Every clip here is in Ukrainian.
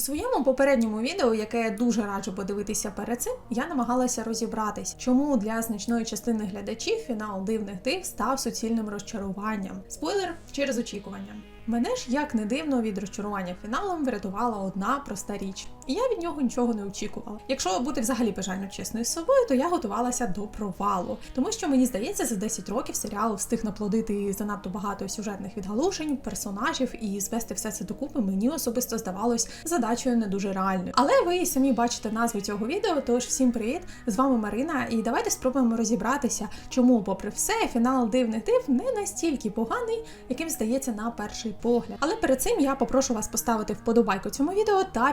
У своєму попередньому відео, яке я дуже раджу подивитися перед цим, я намагалася розібратись, чому для значної частини глядачів фінал дивних див став суцільним розчаруванням. Спойлер через очікування. Мене ж як не дивно від розчарування фіналом врятувала одна проста річ, і я від нього нічого не очікувала. Якщо бути взагалі бажально чесною з собою, то я готувалася до провалу, тому що мені здається, за 10 років серіал встиг наплодити занадто багато сюжетних відгалушень, персонажів і звести все це докупи мені особисто здавалось задачею не дуже реальною. Але ви самі бачите назву цього відео. Тож всім привіт! З вами Марина, і давайте спробуємо розібратися, чому, попри все, фінал дивних див не настільки поганий, яким здається на перший погляд. Але перед цим я попрошу вас поставити вподобайку цьому відео та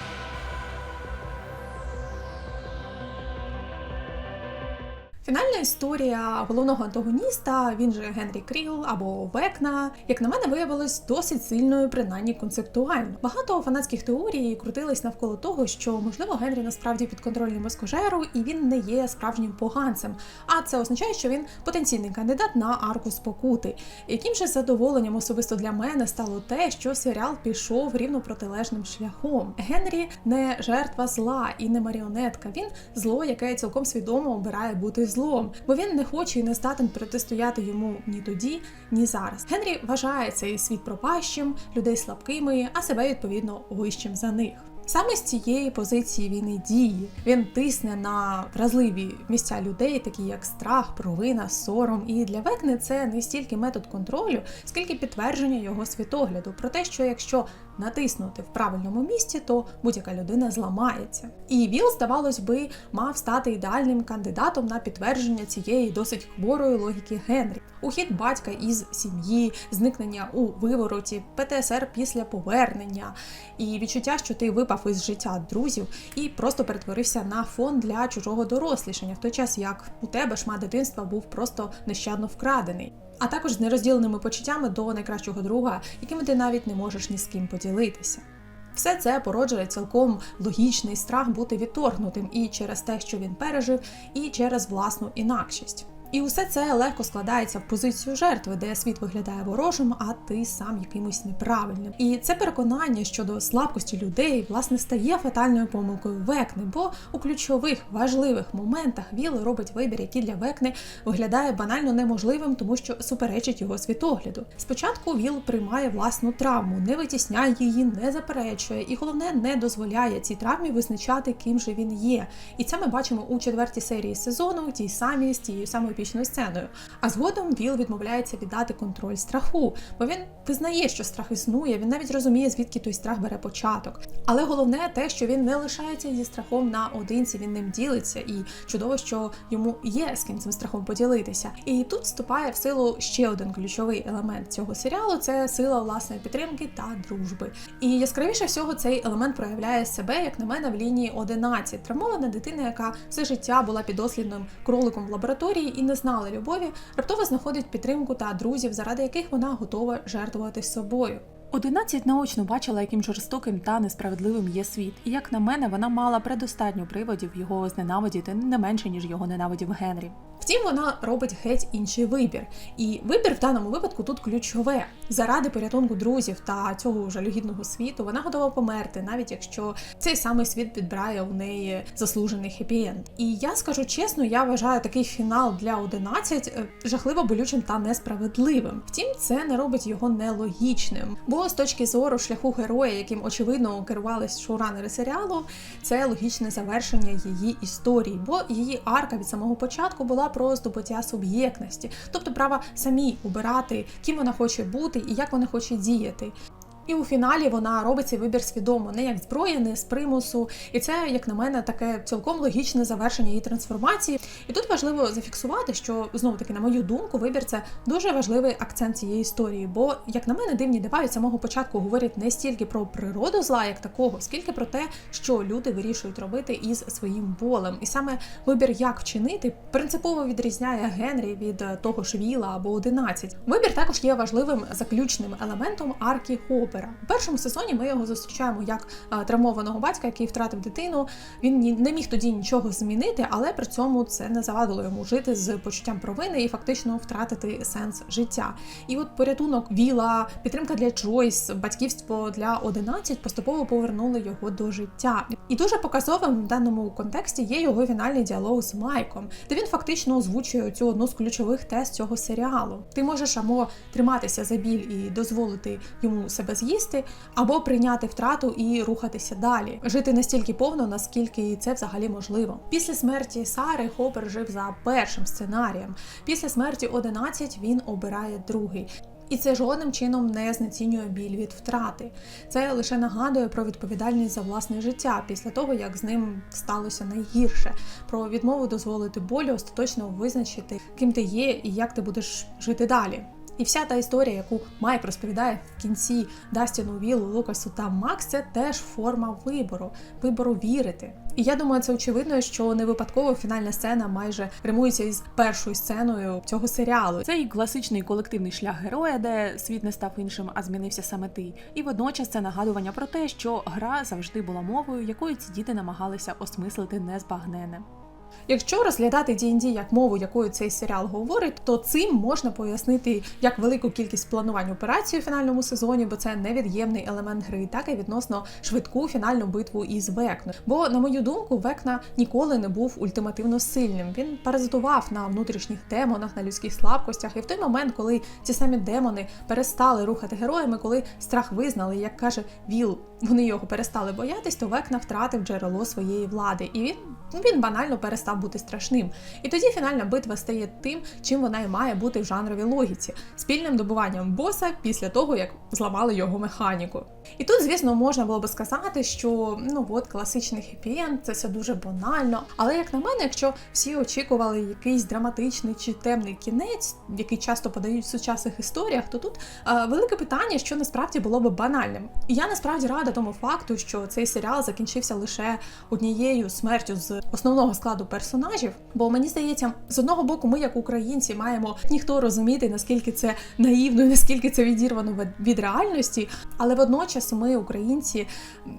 Фінальна історія головного антагоніста, він же Генрі Кріл або Векна, як на мене, виявилась досить сильною, принаймні концептуально. Багато фанатських теорій крутились навколо того, що можливо Генрі насправді підконтрольний москожеру, і він не є справжнім поганцем. А це означає, що він потенційний кандидат на арку спокути. Яким же задоволенням особисто для мене стало те, що серіал пішов рівно протилежним шляхом. Генрі не жертва зла і не маріонетка. Він зло, яке цілком свідомо обирає бути злом, бо він не хоче і не здатен протистояти йому ні тоді, ні зараз. Генрі вважає цей світ пропащим, людей слабкими, а себе відповідно вищим за них. Саме з цієї позиції він і діє. Він тисне на вразливі місця людей, такі як страх, провина, сором. І для Векни це не стільки метод контролю, скільки підтвердження його світогляду про те, що якщо натиснути в правильному місці, то будь-яка людина зламається. І Віл, здавалось би, мав стати ідеальним кандидатом на підтвердження цієї досить хворої логіки Генрі. Ухід батька із сім'ї, зникнення у вивороті, ПТСР після повернення, і відчуття, що ти випав із життя друзів і просто перетворився на фон для чужого дорослішання, в той час як у тебе шмат дитинства був просто нещадно вкрадений. А також з нерозділеними почуттями до найкращого друга, якими ти навіть не можеш ні з ким поділитися. Все це породжує цілком логічний страх бути відторгнутим і через те, що він пережив, і через власну інакшість. І усе це легко складається в позицію жертви, де світ виглядає ворожим, а ти сам якимось неправильним. І це переконання щодо слабкості людей власне стає фатальною помилкою Векни, бо у ключових важливих моментах Віл робить вибір, який для Векни виглядає банально неможливим, тому що суперечить його світогляду. Спочатку Віл приймає власну травму, не витісняє її, не заперечує, і головне не дозволяє цій травмі визначати, ким же він є. І це ми бачимо у четвертій серії сезону, тій самій з тією самою епічною сценою. А згодом Віл відмовляється віддати контроль страху, бо він визнає, що страх існує, він навіть розуміє, звідки той страх бере початок. Але головне те, що він не лишається зі страхом наодинці, він ним ділиться, і чудово, що йому є з ким цим страхом поділитися. І тут вступає в силу ще один ключовий елемент цього серіалу це сила власної підтримки та дружби. І яскравіше всього цей елемент проявляє себе, як на мене, в лінії 11. Травмована дитина, яка все життя була підослідним кроликом в лабораторії і не знала любові, раптово знаходить підтримку та друзів, заради яких вона готова жертвувати собою. Одинадцять наочно бачила, яким жорстоким та несправедливим є світ, і як на мене, вона мала предостатньо приводів його зненавидіти не менше ніж його ненавидів Генрі. Втім, вона робить геть інший вибір. І вибір в даному випадку тут ключове. Заради порятунку друзів та цього жалюгідного світу вона готова померти, навіть якщо цей самий світ підбирає у неї заслужений хеппі-енд. І я скажу чесно, я вважаю такий фінал для 11 жахливо болючим та несправедливим. Втім, це не робить його нелогічним. Бо з точки зору шляху героя, яким очевидно керувались шоуранери серіалу, це логічне завершення її історії, бо її арка від самого початку була про здобуття суб'єктності, тобто права самі обирати, ким вона хоче бути і як вона хоче діяти. І у фіналі вона робить цей вибір свідомо, не як зброя, не з примусу. І це, як на мене, таке цілком логічне завершення її трансформації. І тут важливо зафіксувати, що знову таки, на мою думку, вибір це дуже важливий акцент цієї історії. Бо, як на мене, дивні дива від самого початку говорять не стільки про природу зла, як такого, скільки про те, що люди вирішують робити із своїм болем. І саме вибір, як вчинити, принципово відрізняє Генрі від того ж Віла або 11. Вибір також є важливим заключним елементом арки Хоп. Хопера. У першому сезоні ми його зустрічаємо як травмованого батька, який втратив дитину. Він не міг тоді нічого змінити, але при цьому це не завадило йому жити з почуттям провини і фактично втратити сенс життя. І от порятунок Віла, підтримка для Джойс, батьківство для 11 поступово повернули його до життя. І дуже показовим в даному контексті є його фінальний діалог з Майком, де він фактично озвучує цю одну з ключових тез цього серіалу. Ти можеш або триматися за біль і дозволити йому себе з'їсти, або прийняти втрату і рухатися далі, жити настільки повно, наскільки це взагалі можливо. Після смерті Сари Хопер жив за першим сценарієм. Після смерті 11 він обирає другий. І це жодним чином не знецінює біль від втрати. Це лише нагадує про відповідальність за власне життя після того, як з ним сталося найгірше, про відмову дозволити болю остаточно визначити, ким ти є і як ти будеш жити далі. І вся та історія, яку Майк розповідає в кінці Дастіну Вілу, Лукасу та Макс, це теж форма вибору, вибору вірити. І я думаю, це очевидно, що не випадково фінальна сцена майже римується із першою сценою цього серіалу. Цей класичний колективний шлях героя, де світ не став іншим, а змінився саме ти. І водночас це нагадування про те, що гра завжди була мовою, якою ці діти намагалися осмислити незбагнене. Якщо розглядати D&D як мову, якою цей серіал говорить, то цим можна пояснити як велику кількість планувань операцій у фінальному сезоні, бо це невід'ємний елемент гри, так і відносно швидку фінальну битву із Векною. Бо, на мою думку, Векна ніколи не був ультимативно сильним. Він паразитував на внутрішніх демонах, на людських слабкостях. І в той момент, коли ці самі демони перестали рухати героями, коли страх визнали, як каже Віл, вони його перестали боятись, то Векна втратив джерело своєї влади, і він, він банально перестав бути страшним. І тоді фінальна битва стає тим, чим вона і має бути в жанровій логіці спільним добуванням боса після того, як зламали його механіку. І тут, звісно, можна було би сказати, що ну от класичний хеппі-енд, це все дуже банально. Але як на мене, якщо всі очікували якийсь драматичний чи темний кінець, який часто подають в сучасних історіях, то тут е, велике питання, що насправді було би банальним. І я насправді рада тому факту, що цей серіал закінчився лише однією смертю з основного складу персонажів. Бо мені здається, з одного боку, ми, як українці, маємо ніхто розуміти, наскільки це наївно і наскільки це відірвано від- реальності. Але водночас ми, українці,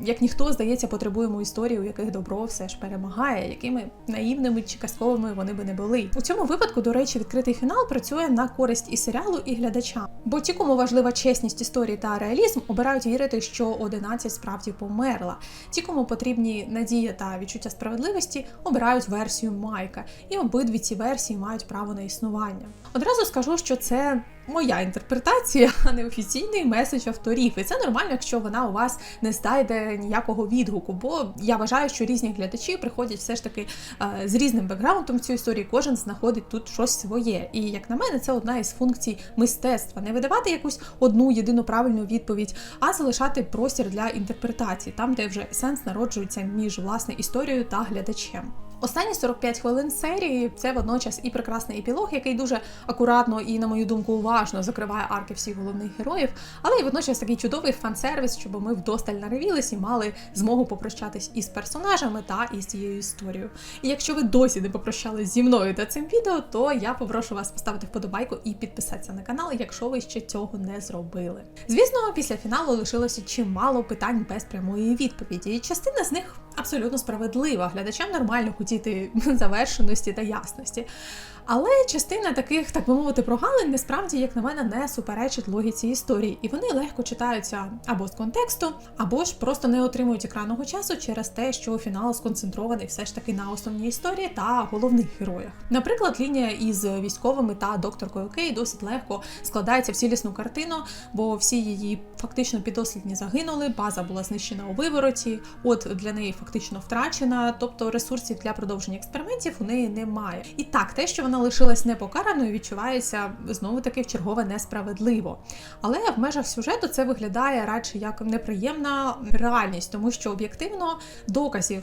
як ніхто, здається, потребуємо історій, у яких добро все ж перемагає, якими наївними чи казковими вони би не були. У цьому випадку, до речі, відкритий фінал працює на користь і серіалу, і глядачам. Бо ті, кому важлива чесність історії та реалізм, обирають вірити, що 11 справді померла. Ті, кому потрібні надія та відчуття справедливості, обирають версію Майка, і обидві ці версії мають право на існування. Одразу скажу, що це моя інтерпретація, а не офіційний меседж авторів. І це нормально, якщо вона у вас не знайде ніякого відгуку. Бо я вважаю, що різні глядачі приходять все ж таки е, з різним бекграундом в цю історію. Кожен знаходить тут щось своє. І як на мене, це одна із функцій мистецтва: не видавати якусь одну єдину правильну відповідь, а залишати простір для інтерпретації, там, де вже сенс народжується між власне історією та глядачем. Останні 45 хвилин серії це водночас і прекрасний епілог, який дуже акуратно і, на мою думку, уважно закриває арки всіх головних героїв, але і водночас такий чудовий фан-сервіс, щоб ми вдосталь наревілись і мали змогу попрощатись із персонажами та із цією історією. І якщо ви досі не попрощались зі мною та цим відео, то я попрошу вас поставити вподобайку і підписатися на канал, якщо ви ще цього не зробили. Звісно, після фіналу лишилося чимало питань без прямої відповіді, і частина з них абсолютно справедлива. Глядачам нормально хотіти завершеності та ясності. Але частина таких, так би мовити, прогалин насправді, як на мене, не суперечить логіці історії, і вони легко читаються або з контексту, або ж просто не отримують екранного часу через те, що фінал сконцентрований все ж таки на основній історії та головних героях. Наприклад, лінія із військовими та докторкою Кей досить легко складається в цілісну картину, бо всі її фактично підослідні загинули, база була знищена у вивороті, от для неї фактично втрачена, тобто ресурсів для продовження експериментів у неї немає. І так, те, що вона лишилась непокараною, відчувається знову таки в чергове несправедливо. Але в межах сюжету це виглядає радше як неприємна реальність, тому що об'єктивно доказів.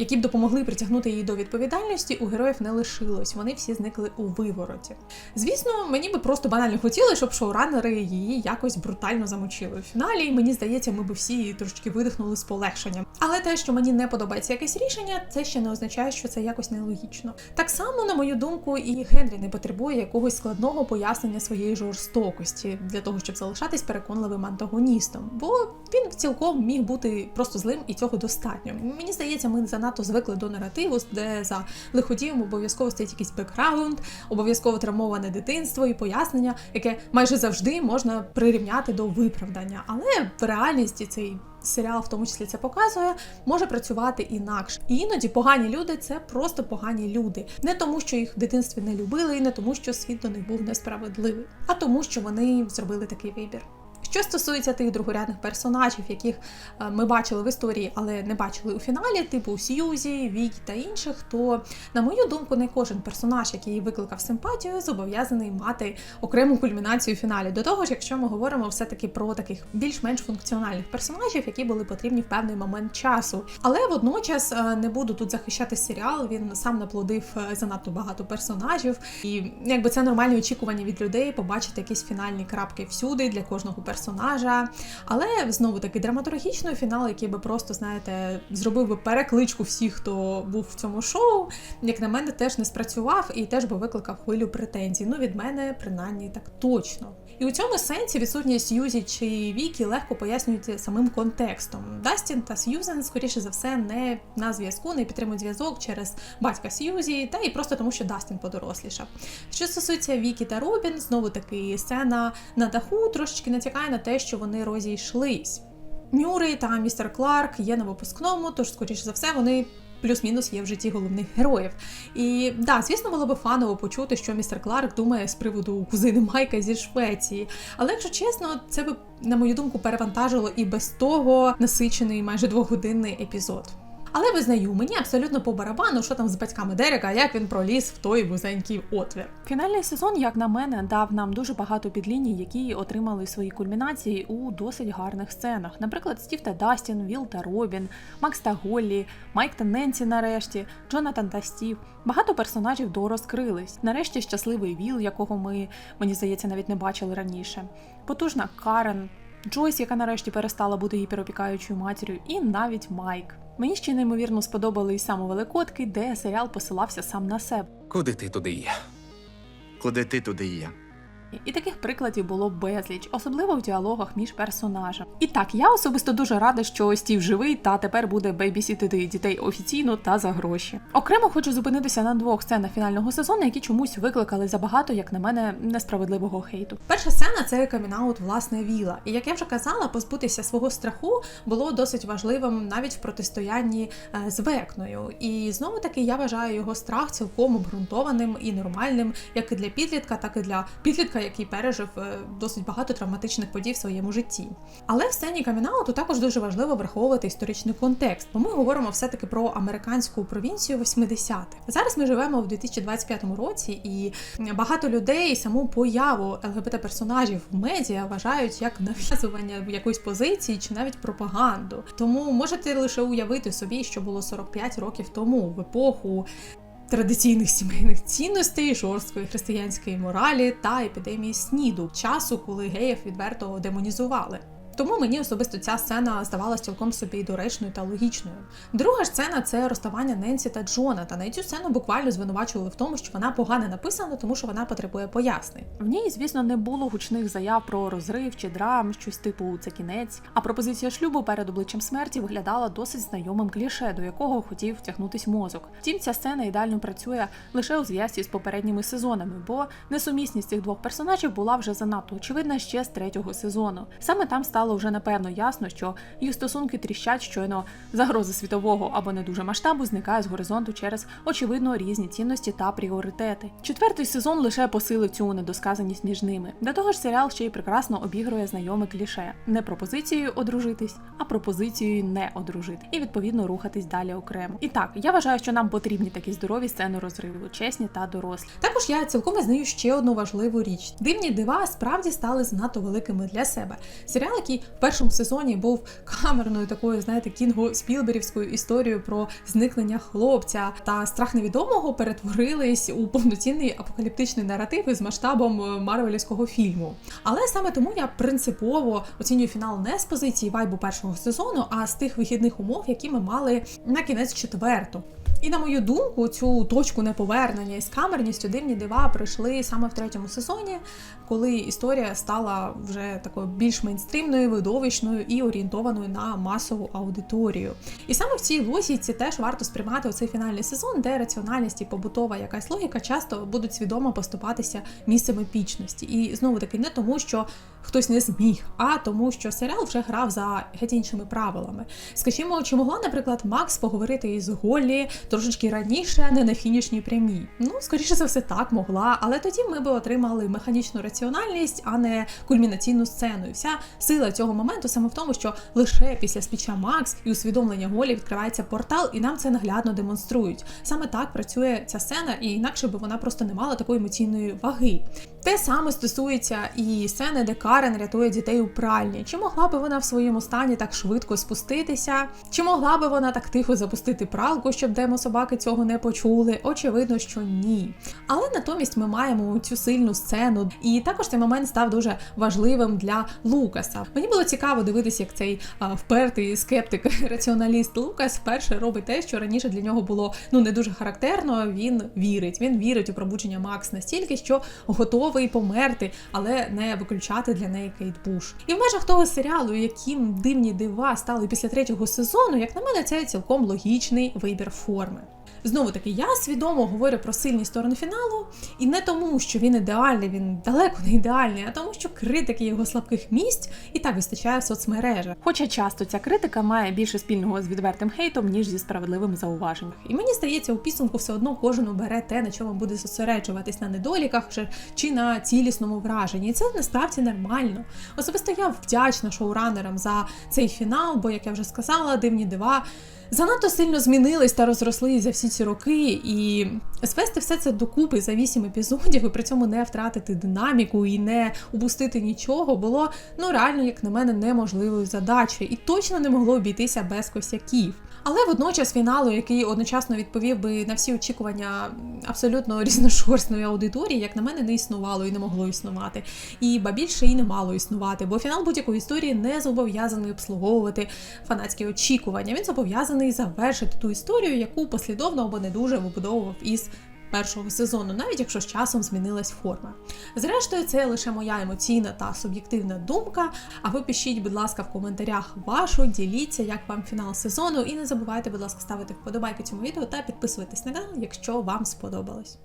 Які б допомогли притягнути її до відповідальності, у героїв не лишилось. Вони всі зникли у вивороті. Звісно, мені би просто банально хотіли, щоб шоуранери її якось брутально замочили в фіналі. І мені здається, ми би всі трошечки видихнули з полегшенням. Але те, що мені не подобається якесь рішення, це ще не означає, що це якось нелогічно. Так само, на мою думку, і Генрі не потребує якогось складного пояснення своєї жорстокості для того, щоб залишатись переконливим антагоністом, бо він цілком міг бути просто злим, і цього достатньо. Мені здається, ми занадто звикли до наративу, де за лиходієм обов'язково стоїть якийсь бекграунд, обов'язково травмоване дитинство і пояснення, яке майже завжди можна прирівняти до виправдання. Але в реальності цей серіал, в тому числі це показує, може працювати інакше. І іноді погані люди це просто погані люди, не тому, що їх в дитинстві не любили, і не тому, що світ до них був несправедливий, а тому, що вони зробили такий вибір. Що стосується тих другорядних персонажів, яких е, ми бачили в історії, але не бачили у фіналі, типу Сьюзі, Вікі та інших, то, на мою думку, не кожен персонаж, який викликав симпатію, зобов'язаний мати окрему кульмінацію у фіналі. До того ж, якщо ми говоримо все-таки про таких більш-менш функціональних персонажів, які були потрібні в певний момент часу. Але водночас е, не буду тут захищати серіал. Він сам наплодив е, занадто багато персонажів, і якби це нормальні очікування від людей побачити якісь фінальні крапки всюди для кожного персонажа персонажа. Але знову таки драматургічний фінал, який би просто, знаєте, зробив би перекличку всіх, хто був в цьому шоу, як на мене, теж не спрацював і теж би викликав хвилю претензій. Ну, від мене, принаймні, так точно. І у цьому сенсі відсутність Юзі чи Вікі легко пояснюється самим контекстом. Дастін та Сьюзен, скоріше за все, не на зв'язку, не підтримують зв'язок через батька Сьюзі, та і просто тому, що Дастін подорослішав. Що стосується Вікі та Робін, знову таки сцена на даху трошечки натякає на те, що вони розійшлись. Мюррей та містер Кларк є на випускному, тож, скоріше за все, вони. Плюс-мінус є в житті головних героїв. І да, звісно, було би фаново почути, що містер Кларк думає з приводу кузини Майка зі Швеції. Але якщо чесно, це би, на мою думку, перевантажило і без того насичений майже двогодинний епізод. Але визнаю, мені абсолютно по барабану, що там з батьками Дерека, як він проліз в той вузенький отвір. Фінальний сезон, як на мене, дав нам дуже багато підліній, які отримали свої кульмінації у досить гарних сценах. Наприклад, Стів та Дастін, Віл та Робін, Макс та Голлі, Майк та Ненсі нарешті, Джонатан та Стів. Багато персонажів дорозкрились. Нарешті щасливий Віл, якого ми, мені здається, навіть не бачили раніше. Потужна Карен. Джойс, яка нарешті перестала бути гіперопікаючою матір'ю, і навіть Майк. Мені ще неймовірно сподобались самовеликотки, де серіал посилався сам на себе. Куди ти туди є? Куди ти, туди і я. І таких прикладів було безліч, особливо в діалогах між персонажами. І так, я особисто дуже рада, що Стів живий та тепер буде бейбісітити дітей офіційно та за гроші. Окремо хочу зупинитися на двох сценах фінального сезону, які чомусь викликали забагато, як на мене, несправедливого хейту. Перша сцена це камінаут власне Віла. І як я вже казала, позбутися свого страху було досить важливим навіть в протистоянні е, з Векною. І знову таки я вважаю його страх цілком обґрунтованим і нормальним, як і для підлітка, так і для підлітка, який пережив е, досить багато травматичних подій в своєму житті. Але в сцені камінауту також дуже важливо враховувати історичний контекст, бо ми говоримо все-таки про американську провінцію 80-х. Зараз ми живемо в 2025 році, і багато людей саму появу ЛГБТ-персонажів в медіа вважають як нав'язування якоїсь позиції чи навіть пропаганду. Тому можете лише уявити собі, що було 45 років тому в епоху традиційних сімейних цінностей, жорсткої християнської моралі та епідемії сніду, часу, коли геїв відверто демонізували. Тому мені особисто ця сцена здавалася цілком собі доречною та логічною. Друга сцена це розставання Ненсі та Джонатана. І цю сцену буквально звинувачували в тому, що вона погано написана, тому що вона потребує пояснень. В ній, звісно, не було гучних заяв про розрив чи драм, щось типу це кінець. А пропозиція шлюбу перед обличчям смерті виглядала досить знайомим кліше, до якого хотів втягнутись мозок. Втім, ця сцена ідеально працює лише у зв'язці з попередніми сезонами, бо несумісність цих двох персонажів була вже занадто очевидна ще з третього сезону. Саме там стало вже напевно ясно, що їх стосунки тріщать щойно загроза світового або не дуже масштабу зникає з горизонту через очевидно різні цінності та пріоритети. Четвертий сезон лише посилив цю недосказаність між ними. До того ж, серіал ще й прекрасно обігрує знайоме кліше не пропозицією одружитись, а пропозицією не одружити і відповідно рухатись далі окремо. І так, я вважаю, що нам потрібні такі здорові сцени розриву, чесні та дорослі. Також я цілком визнаю ще одну важливу річ: дивні дива справді стали занадто великими для себе. Серіал, який який в першому сезоні був камерною такою, знаєте, кінго спілберівською історією про зникнення хлопця та страх невідомого перетворились у повноцінний апокаліптичний наратив із масштабом е, марвелівського фільму. Але саме тому я принципово оцінюю фінал не з позиції вайбу першого сезону, а з тих вихідних умов, які ми мали на кінець четверту. І на мою думку, цю точку неповернення із камерністю дивні дива прийшли саме в третьому сезоні, коли історія стала вже такою більш мейнстрімною, видовищною і орієнтованою на масову аудиторію. І саме в цій логіці теж варто сприймати оцей фінальний сезон, де раціональність і побутова якась логіка часто будуть свідомо поступатися місцем епічності. І знову таки не тому, що хтось не зміг, а тому, що серіал вже грав за геть іншими правилами. Скажімо, чи могла, наприклад, Макс поговорити із Голлі трошечки раніше, не на фінішній прямій? Ну, скоріше за все, так могла, але тоді ми би отримали механічну раціональність, а не кульмінаційну сцену. І вся сила цього моменту саме в тому, що лише після спіча Макс і усвідомлення Голі відкривається портал, і нам це наглядно демонструють. Саме так працює ця сцена, і інакше би вона просто не мала такої емоційної ваги. Те саме стосується і сцени, де Карен рятує дітей у пральні. Чи могла би вона в своєму стані так швидко спуститися? Чи могла би вона так тихо запустити пралку, щоб демо собаки цього не почули? Очевидно, що ні. Але натомість ми маємо цю сильну сцену, і також цей момент став дуже важливим для Лукаса. Мені було цікаво дивитися, як цей а, впертий скептик, раціоналіст Лукас вперше робить те, що раніше для нього було ну не дуже характерно. Він вірить. Він вірить у пробудження Макс настільки, що готовий померти, але не виключати для неї Кейт Буш. І в межах того серіалу, яким дивні дива стали після третього сезону, як на мене, це цілком логічний вибір форми. Знову таки, я свідомо говорю про сильні сторони фіналу, і не тому, що він ідеальний, він далеко не ідеальний, а тому, що критики його слабких місць і так вистачає в соцмережах. Хоча часто ця критика має більше спільного з відвертим хейтом, ніж зі справедливим зауваженням. І мені здається, у підсумку все одно кожен обере те, на чому буде зосереджуватись на недоліках чи, на цілісному враженні. І це насправді нормально. Особисто я вдячна шоуранерам за цей фінал, бо, як я вже сказала, дивні дива. Занадто сильно змінились та розросли за всі ці роки, і звести все це докупи за вісім епізодів, і при цьому не втратити динаміку і не упустити нічого, було ну реально, як на мене, неможливою задачею, і точно не могло обійтися без косяків. Але водночас фіналу, який одночасно відповів би на всі очікування абсолютно різношорстної аудиторії, як на мене, не існувало і не могло існувати. І ба більше і не мало існувати, бо фінал будь-якої історії не зобов'язаний обслуговувати фанатські очікування. Він зобов'язаний завершити ту історію, яку послідовно або не дуже вибудовував із першого сезону, навіть якщо з часом змінилась форма. Зрештою, це лише моя емоційна та суб'єктивна думка. А ви пишіть, будь ласка, в коментарях вашу, діліться, як вам фінал сезону, і не забувайте, будь ласка, ставити вподобайки цьому відео та підписуватись на канал, якщо вам сподобалось.